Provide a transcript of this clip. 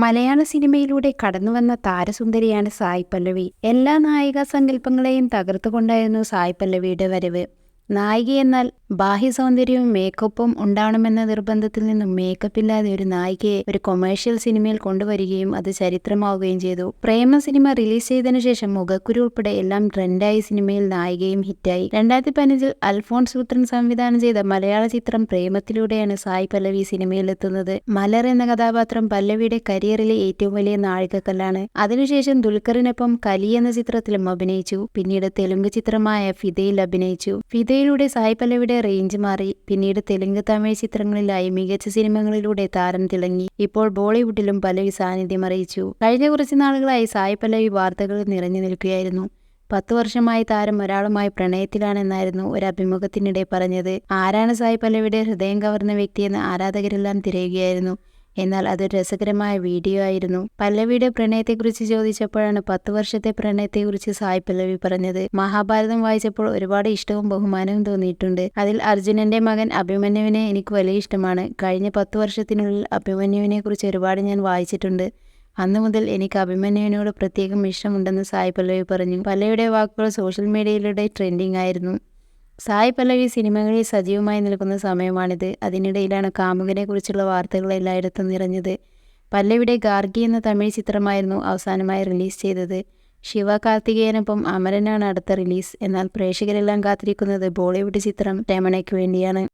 മലയാള സിനിമയിലൂടെ കടന്നുവന്ന താരസുന്ദരിയാണ് സായ് പല്ലവി. എല്ലാ നായിക സങ്കല്പങ്ങളെയും തകർത്തുകൊണ്ടായിരുന്നു സായ് പല്ലവിയുടെ വരവ്. നായികയെന്നാൽ ബാഹ്യ സൗന്ദര്യവും മേക്കപ്പും ഉണ്ടാവണമെന്ന നിർബന്ധത്തിൽ നിന്നും മേക്കപ്പ് ഇല്ലാതെ ഒരു നായികയെ ഒരു കൊമേഴ്ഷ്യൽ സിനിമയിൽ കൊണ്ടുവരികയും അത് ചരിത്രമാവുകയും ചെയ്തു. പ്രേമ സിനിമ റിലീസ് ചെയ്തതിനു ശേഷം മുഖക്കുരു ഉൾപ്പെടെ എല്ലാം ട്രെൻഡായി സിനിമയിൽ നായികയും ഹിറ്റായി. രണ്ടായിരത്തി പതിനഞ്ചിൽ അൽഫോൺസ് പുത്രൻ സംവിധാനം ചെയ്ത മലയാള ചിത്രം പ്രേമത്തിലൂടെയാണ് സായി പല്ലവി സിനിമയിലെത്തുന്നത് മലർ എന്ന കഥാപാത്രം പല്ലവിയുടെ കരിയറിലെ ഏറ്റവും വലിയ നാഴികക്കല്ലാണ്. അതിനുശേഷം ദുൽഖറിനൊപ്പം കലി എന്ന ചിത്രത്തിലും അഭിനയിച്ചു. പിന്നീട് തെലുങ്ക് ചിത്രമായ ഫിദയിൽ അഭിനയിച്ചു. ഫിദയിലൂടെ സായ് പല്ലവിയുടെ റേഞ്ച് മാറി. പിന്നീട് തെലുങ്ക് തമിഴ് ചിത്രങ്ങളിലായി മികച്ച സിനിമകളിലൂടെ താരം തിളങ്ങി. ഇപ്പോൾ ബോളിവുഡിലും പല്ലവി സാന്നിധ്യം അറിയിച്ചു. കഴിഞ്ഞ കുറച്ച് നാളുകളായി സായ് പല്ലവി വാർത്തകളിൽ നിറഞ്ഞു നിൽക്കുകയായിരുന്നു. പത്ത് വർഷമായി താരം ഒരാളുമായി പ്രണയത്തിലാണെന്നായിരുന്നു ഒരു അഭിമുഖത്തിനിടെ പറഞ്ഞത്. ആരാണ് സായ് പല്ലവിയുടെ ഹൃദയം കവർന്ന വ്യക്തിയെന്ന് ആരാധകരെല്ലാം തിരയുകയായിരുന്നു. എന്നാൽ അതൊരു രസകരമായ വീഡിയോ ആയിരുന്നു. പല്ലവിയുടെ പ്രണയത്തെക്കുറിച്ച് ചോദിച്ചപ്പോഴാണ് പത്ത് വർഷത്തെ പ്രണയത്തെക്കുറിച്ച് സായ് പല്ലവി പറഞ്ഞത്. മഹാഭാരതം വായിച്ചപ്പോൾ ഒരുപാട് ഇഷ്ടവും ബഹുമാനവും തോന്നിയിട്ടുണ്ട്. അതിൽ അർജുനന്റെ മകൻ അഭിമന്യുവിനെ എനിക്ക് വലിയ ഇഷ്ടമാണ്. കഴിഞ്ഞ പത്ത് വർഷത്തിനുള്ളിൽ അഭിമന്യുവിനെ കുറിച്ച് ഒരുപാട് ഞാൻ വായിച്ചിട്ടുണ്ട്. അന്നു മുതൽ എനിക്ക് അഭിമന്യുവിനോട് പ്രത്യേകം ഇഷ്ടമുണ്ടെന്ന് സായ് പല്ലവി പറഞ്ഞു. പല്ലവിയുടെ വാക്കുകൾ സോഷ്യൽ മീഡിയയിലൂടെ ട്രെൻഡിംഗ് ആയിരുന്നു. സായ് പല്ലവി സിനിമകളിൽ സജീവമായി നിൽക്കുന്ന സമയമാണിത്. അതിനിടയിലാണ് കാമുകനെ കുറിച്ചുള്ള വാർത്തകൾ എല്ലായിടത്തും നിറഞ്ഞത്. പല്ലവിയുടെ ഗാർഗി എന്ന തമിഴ് ചിത്രമായിരുന്നു അവസാനമായി റിലീസ് ചെയ്തത്. ശിവ കാർത്തികേയനൊപ്പം അമരനാണ് അടുത്ത റിലീസ്. എന്നാൽ പ്രേക്ഷകരെല്ലാം കാത്തിരിക്കുന്നത് ബോളിവുഡ് ചിത്രം രമണയ്ക്ക് വേണ്ടിയാണ്.